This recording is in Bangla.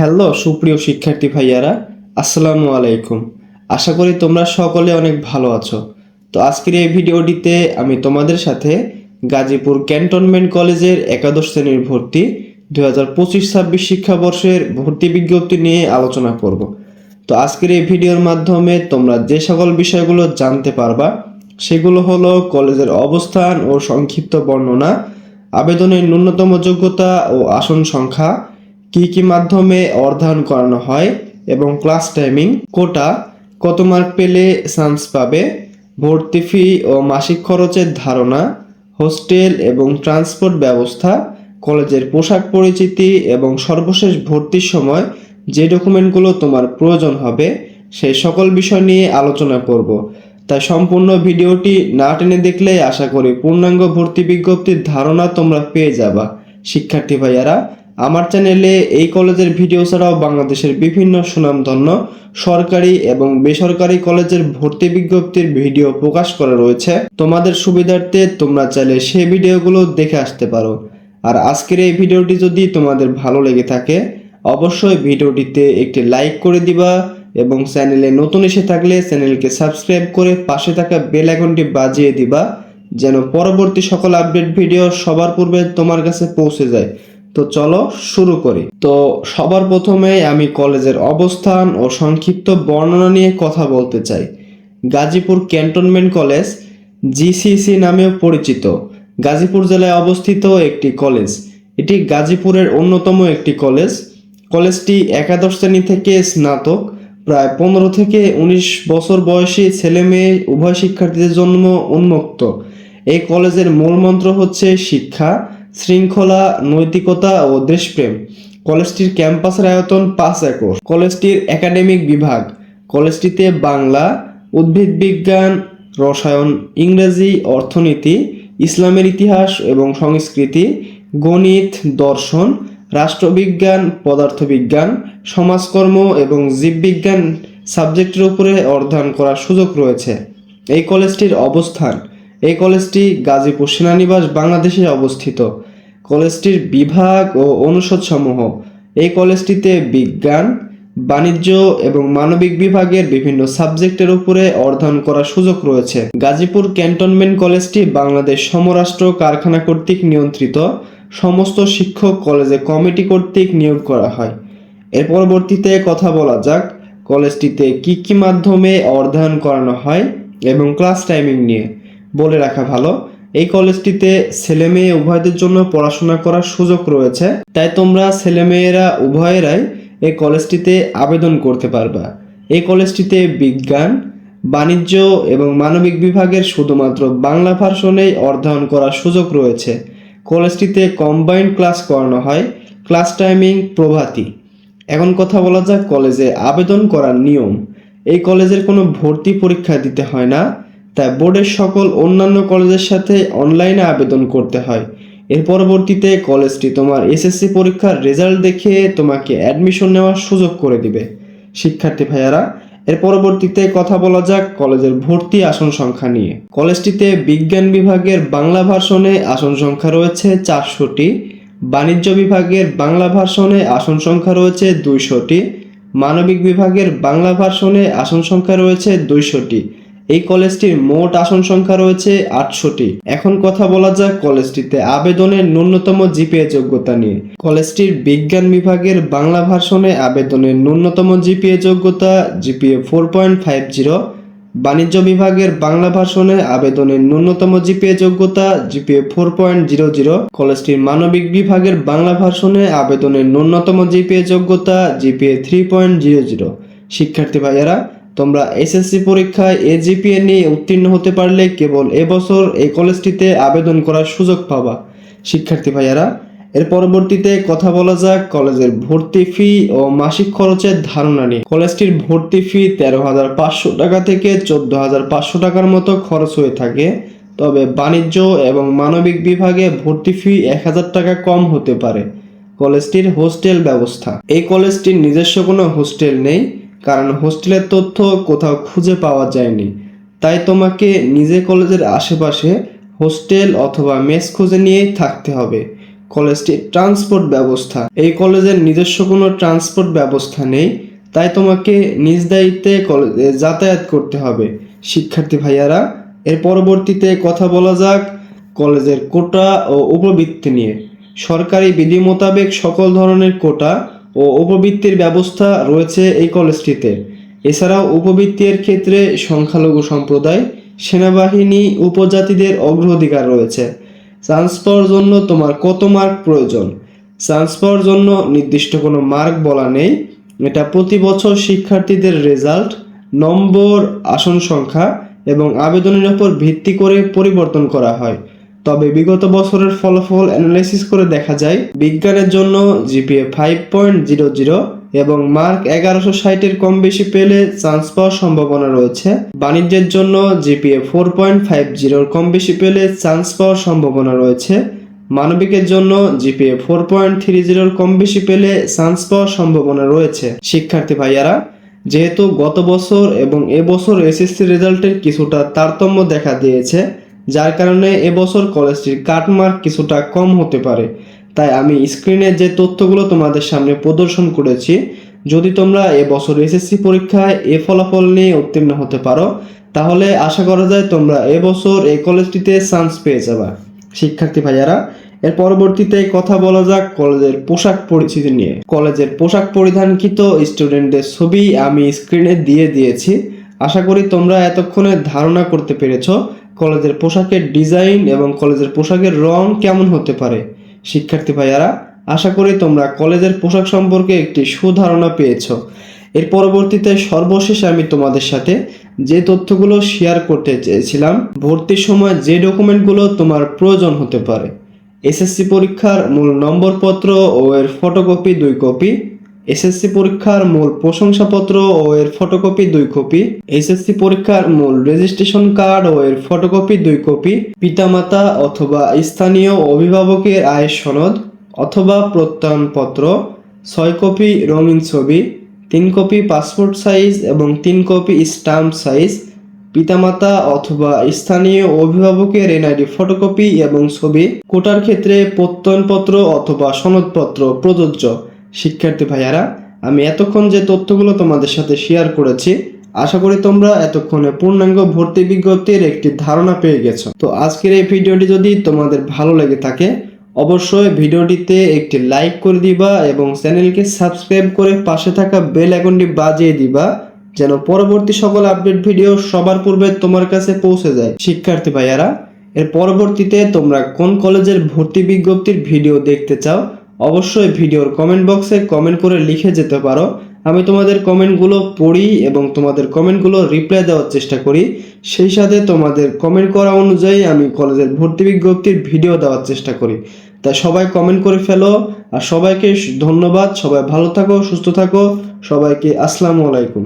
হ্যালো, সুপ্রিয় শিক্ষার্থী ভাইয়ারা, আসসালামু আলাইকুম। আশা করি তোমরা সকলে অনেক ভালো আছো। তো আজকের এই ভিডিওটিতে আমি তোমাদের সাথে গাজীপুর ক্যান্টনমেন্ট কলেজের একাদশ শ্রেণির ভর্তি দু হাজার পঁচিশ ছাব্বিশ শিক্ষাবর্ষের ভর্তি বিজ্ঞপ্তি নিয়ে আলোচনা করব। তো আজকের এই ভিডিওর মাধ্যমে তোমরা যে সকল বিষয়গুলো জানতে পারবা, সেগুলো হলো কলেজের অবস্থান ও সংক্ষিপ্ত বর্ণনা, আবেদনের ন্যূনতম যোগ্যতা ও আসন সংখ্যা কি কি মাধ্যমে অর্ধায়ন করানো হয় এবং ক্লাস টাইমিং কোটা কত মার্ক পেলে চান্স পাবে, ভর্তি ফি ও মাসিক খরচের ধারণা হোস্টেল এবং ট্রান্সপোর্ট ব্যবস্থা, কলেজের পোশাক পরিচিতি এবং সর্বশেষ ভর্তির সময় যে ডকুমেন্টগুলো তোমার প্রয়োজন হবে সেই সকল বিষয় নিয়ে আলোচনা করব। তাই সম্পূর্ণ ভিডিওটি না টেনে দেখলে আশা করি পূর্ণাঙ্গ ভর্তি বিজ্ঞপ্তির ধারণা তোমরা পেয়ে যাবা। শিক্ষার্থী ভাইয়ারা আমার চ্যানেলে এই কলেজের ভিডিও ছাড়াও বাংলাদেশের বিভিন্ন সুনামধন্য সরকারি এবং বেসরকারি কলেজের ভর্তি বিজ্ঞপ্তির ভিডিও প্রকাশ করা রয়েছে। তোমাদের সুবিধার্থে তোমরা চাইলে সেই ভিডিওগুলো দেখে আসতে পারো। আর আজকের এই ভিডিওটি যদি তোমাদের ভালো লেগে থাকে, অবশ্যই ভিডিওটিতে একটি লাইক করে দিবা এবং চ্যানেলে নতুন এসে থাকলে চ্যানেলকে সাবস্ক্রাইব করে পাশে থাকা বেল আইকনটি বাজিয়ে দিবা, যেন পরবর্তী সকল আপডেট ভিডিও সবার পূর্বে তোমার কাছে পৌঁছে যায়। তো চলো শুরু করি। তো সবার প্রথমে আমি কলেজের অবস্থান ও সংক্ষিপ্ত বর্ণনা নিয়ে কথা বলতে চাই। গাজীপুর ক্যান্টনমেন্ট কলেজ, জিসিসি নামেও পরিচিত। গাজীপুর জেলায় অবস্থিত একটি কলেজ। এটি গাজীপুরের অন্যতম একটি কলেজ। কলেজটি একাদশ শ্রেণি থেকে স্নাতক। প্রায় পনেরো থেকে উনিশ বছর বয়সী ছেলে মেয়ে উভয় শিক্ষার্থীদের জন্য উন্মুক্ত। এই কলেজের মূল মন্ত্র হচ্ছে শিক্ষা। শৃঙ্খলা, নৈতিকতা ও দেশপ্রেম। কলেজটির ক্যাম্পাসের আয়তন পাঁচ একর। কলেজটির একাডেমিক বিভাগ। কলেজটিতে বাংলা, উদ্ভিদ বিজ্ঞান, রসায়ন, ইংরেজি, অর্থনীতি, ইসলামের ইতিহাস এবং সংস্কৃতি, গণিত, দর্শন, রাষ্ট্রবিজ্ঞান, পদার্থবিজ্ঞান, সমাজকর্ম এবং জীববিজ্ঞান সাবজেক্টের উপরে অধ্যয়ন করার সুযোগ রয়েছে। এই কলেজটির অবস্থান এই কলেজটি গাজীপুর সেনানিবাস বাংলাদেশে অবস্থিত। কলেজটির বিভাগ ও অনুষদসমূহ। এই কলেজটিতে বিজ্ঞান, বাণিজ্য এবং মানবিক বিভাগের বিভিন্ন সাবজেক্টের উপরে অধ্যয়ন করার সুযোগ রয়েছে। গাজীপুর ক্যান্টনমেন্ট কলেজটি বাংলাদেশ সমরাষ্ট্র কারখানা কর্তৃক নিয়ন্ত্রিত। সমস্ত শিক্ষক কলেজে কমিটি কর্তৃক নিয়োগ করা হয়। এর পরবর্তীতে কথা বলা যাক, কলেজটিতে কি কি মাধ্যমে অধ্যয়ন করানো হয় এবং ক্লাস টাইমিং নিয়ে। বলে রাখা ভালো। এই কলেজটিতে ছেলে মেয়ে উভয়দের জন্য পড়াশোনা করার সুযোগ রয়েছে। তাই তোমরা ছেলে মেয়েরা উভয়েরাই এই কলেজটিতে আবেদন করতে পারবা। এই কলেজটিতে বিজ্ঞান, বাণিজ্য এবং মানবিক বিভাগের শুধুমাত্র বাংলা ভার্সনেই অধ্যয়ন করার সুযোগ রয়েছে। কলেজটিতে কম্বাইন্ড ক্লাস করানো হয় ক্লাস টাইমিং প্রভাতী। এখন কথা বলা যাক কলেজে আবেদন করার নিয়ম। এই কলেজের কোনো ভর্তি পরীক্ষা দিতে হয় না। তাই বোর্ডের সকল অন্যান্য কলেজের সাথে অনলাইনে আবেদন করতে হয়। এর পরবর্তীতে কলেজটি তোমার এসএসসি পরীক্ষার রেজাল্ট দেখে তোমাকে অ্যাডমিশন নেওয়ার সুযোগ করে দিবে। শিক্ষার্থী ভাইয়ারা, এর পরবর্তীতে কথা বলা যাক কলেজের ভর্তি আসন সংখ্যা নিয়ে। কলেজটিতে বিজ্ঞান বিভাগের বাংলা ভার্সনে আসন সংখ্যা রয়েছে চারশোটি, বাণিজ্য বিভাগের বাংলা ভার্সনে আসন সংখ্যা রয়েছে দুইশোটি, মানবিক বিভাগের বাংলা ভার্সনে আসন সংখ্যা রয়েছে দুইশোটি। এই কলেজটির মোট আসন সংখ্যা রয়েছে আটশোটি এখন কথা বলা যাক কলেজটিতে আবেদনের ন্যূনতম জিপিএ যোগ্যতা নিয়ে। কলেজটির বিজ্ঞান বিভাগের বাংলা ভাষণে আবেদনের ন্যূনতম জিপিএ যোগ্যতা GPA four point five zero. বাণিজ্য বিভাগের বাংলা ভাষণে আবেদনের ন্যূনতম জিপিএ যোগ্যতা GPA four point zero zero. কলেজটির মানবিক বিভাগের বাংলা ভাষণে আবেদনের ন্যূনতম জিপিএ যোগ্যতা GPA three point zero zero. শিক্ষার্থী ভাইয়েরা তোমরা এসএসসি পরীক্ষায় এজিপিএ নিয়ে উত্তীর্ণ হতে পারলে কেবল এবছর এই কলেজটিতে আবেদন করার সুযোগ পাবা। শিক্ষার্থী ভাইয়ারা, এর পরবর্তীতে কথা বলা যাক কলেজের ভর্তি ফি ও মাসিক খরচের ধারণা নিয়ে। কলেজটির ভর্তি ফি তেরো হাজার পাঁচশো টাকা থেকে চোদ্দ হাজার পাঁচশো টাকার মতো খরচ হয়ে থাকে। তবে বাণিজ্য এবং মানবিক বিভাগে ভর্তি ফি এক হাজার টাকা কম হতে পারে। কলেজটির হোস্টেল ব্যবস্থা। এই কলেজটির নিজস্ব কোনো হোস্টেল নেই। কারণ হোস্টেলের তথ্য কোথাও খুঁজে পাওয়া যায়নি। তাই তোমাকে নিজে কলেজের আশেপাশে হোস্টেল অথবা মেস খুঁজে নিয়ে থাকতে হবে। কলেজটি ট্রান্সপোর্ট ব্যবস্থা। এই কলেজের নিজস্ব কোনো ট্রান্সপোর্ট ব্যবস্থা নেই, তাই তোমাকে নিজ দায়িত্বে কলেজে যাতায়াত করতে হবে। শিক্ষার্থী ভাইয়ারা, এর পরবর্তীতে কথা বলা যাক কলেজের কোটা ও উপবৃত্তি নিয়ে। সরকারি বিধি মোতাবেক সকল ধরনের কোটা ও উপবৃত্তির ব্যবস্থা রয়েছে এই কলেজটিতে। এছাড়াও উপবৃত্তির ক্ষেত্রে সংখ্যালঘু সম্প্রদায়, সেনাবাহিনী, উপজাতিদের অগ্রাধিকার রয়েছে। চান্স পাওয়ার জন্য তোমার কত মার্ক প্রয়োজন? চান্স পাওয়ার জন্য নির্দিষ্ট কোনো মার্ক বলা নেই। এটা প্রতি বছর শিক্ষার্থীদের রেজাল্ট, নম্বর, আসন সংখ্যা এবং আবেদনের উপর ভিত্তি করে পরিবর্তন করা হয়। তবে বিগত বছরের ফলাফল অ্যানালাইসিস করে দেখা যায়, বিজ্ঞানের জন্য GPA five point zero zero এবং মার্ক এগারোশো ষাটের কম বেশি পেলে চান্স পাওয়ার সম্ভাবনা রয়েছে। বাণিজ্যের জন্য জিপিএ ফোর পয়েন্ট ফাইভ জিরোর কম বেশি পেলে চান্স পাওয়ার সম্ভাবনা রয়েছে। মানবিকের জন্য জিপিএ ফোর পয়েন্ট থ্রি জিরোর কম বেশি পেলে চান্স পাওয়ার সম্ভাবনা রয়েছে। শিক্ষার্থী ভাইয়ারা, যেহেতু গত বছর এবং এবছর এসএসসি রেজাল্টের কিছুটা তারতম্য দেখা দিয়েছে যার কারণে এবছর কলেজটির কাটমার্ক কিছুটা কম হতে পারে। তাই আমি স্ক্রিনে যে তথ্যগুলো তোমাদের সামনে প্রদর্শন করেছি, যদি তোমরা এবছর এসএসসি পরীক্ষায় এ ফলাফল নিয়ে উত্তীর্ণ হতে পারো, তাহলে আশা করা যায় তোমরা এবছর এই কলেজটিতে চান্স পেয়ে যাবা। শিক্ষার্থী ভাইয়ারা, এর পরবর্তীতে কথা বলা যাক কলেজের পোশাক পরিচিতি নিয়ে। কলেজের পোশাক পরিধানকৃত স্টুডেন্টদের ছবি আমি স্ক্রিনে দিয়ে দিয়েছি। আশা করি তোমরা এতক্ষণে ধারণা করতে পেরেছ কলেজের পোশাকের ডিজাইন এবং কলেজের পোশাকের রং কেমন হতে পারে? শিক্ষার্থী ভাইয়ারা, আশা করি তোমরা কলেজের পোশাক সম্পর্কে একটি সুধারণা পেয়েছ। এর পরবর্তীতে সর্বশেষে আমি তোমাদের সাথে যে তথ্যগুলো শেয়ার করতে চেয়েছিলাম ভর্তির সময় যে ডকুমেন্টগুলো তোমার প্রয়োজন হতে পারে। এসএসসি পরীক্ষার মূল নম্বরপত্র ও এর ফটোকপি দুই কপি এসএসসি পরীক্ষার মূল প্রশংসাপত্র ও এর ফটোকপি দুই কপি, এসএসসি পরীক্ষার মূল রেজিস্ট্রেশন কার্ড ও এর ফটোকপি দুই কপি, পিতামাতা অথবা স্থানীয় অভিভাবকের আয়ের সনদ অথবা প্রত্যয়নপত্র, ছয় কপি রঙিন ছবি, তিন কপি পাসপোর্ট সাইজ এবং তিন কপি স্টাম্প সাইজ পিতামাতা অথবা স্থানীয় অভিভাবকের এনআইডি ফটোকপি এবং ছবি, কোটার ক্ষেত্রে প্রত্যয়নপত্র অথবা সনদপত্র প্রযোজ্য। শিক্ষার্থী ভাইয়ারা, আমি এতক্ষণ যে তথ্যগুলো তোমাদের সাথে শেয়ার করেছি, আশা করি তোমরা এতক্ষণে পূর্ণাঙ্গ ভর্তি বিজ্ঞপ্তির একটি ধারণা পেয়ে গেছো। তো আজকের এই ভিডিওটি যদি তোমাদের ভালো লেগে থাকে, অবশ্যই ভিডিওটিতে একটি লাইক করে দিবা এবং চ্যানেলকে সাবস্ক্রাইব করে পাশে থাকা বেল আইকনটি বাজিয়ে দিবা, যেন পরবর্তী সকল আপডেট ভিডিও সবার পূর্বে তোমার কাছে পৌঁছে যায়। শিক্ষার্থী ভাইয়ারা, এর পরবর্তীতে তোমরা কোন কলেজের ভর্তি বিজ্ঞপ্তির ভিডিও দেখতে চাও অবশ্যই ভিডিওর কমেন্ট বক্সে কমেন্ট করে লিখে যেতে পারো। আমি তোমাদের কমেন্টগুলো পড়ি এবং তোমাদের কমেন্টগুলো রিপ্লাই দেওয়ার চেষ্টা করি। সেই সাথে তোমাদের কমেন্ট করা অনুযায়ী আমি কলেজের ভর্তি বিজ্ঞপ্তির ভিডিও দেওয়ার চেষ্টা করি। তাই সবাই কমেন্ট করে ফেলো। আর সবাইকে ধন্যবাদ। সবাই ভালো থাকো, সুস্থ থাকো। সবাইকে আসসালামু আলাইকুম।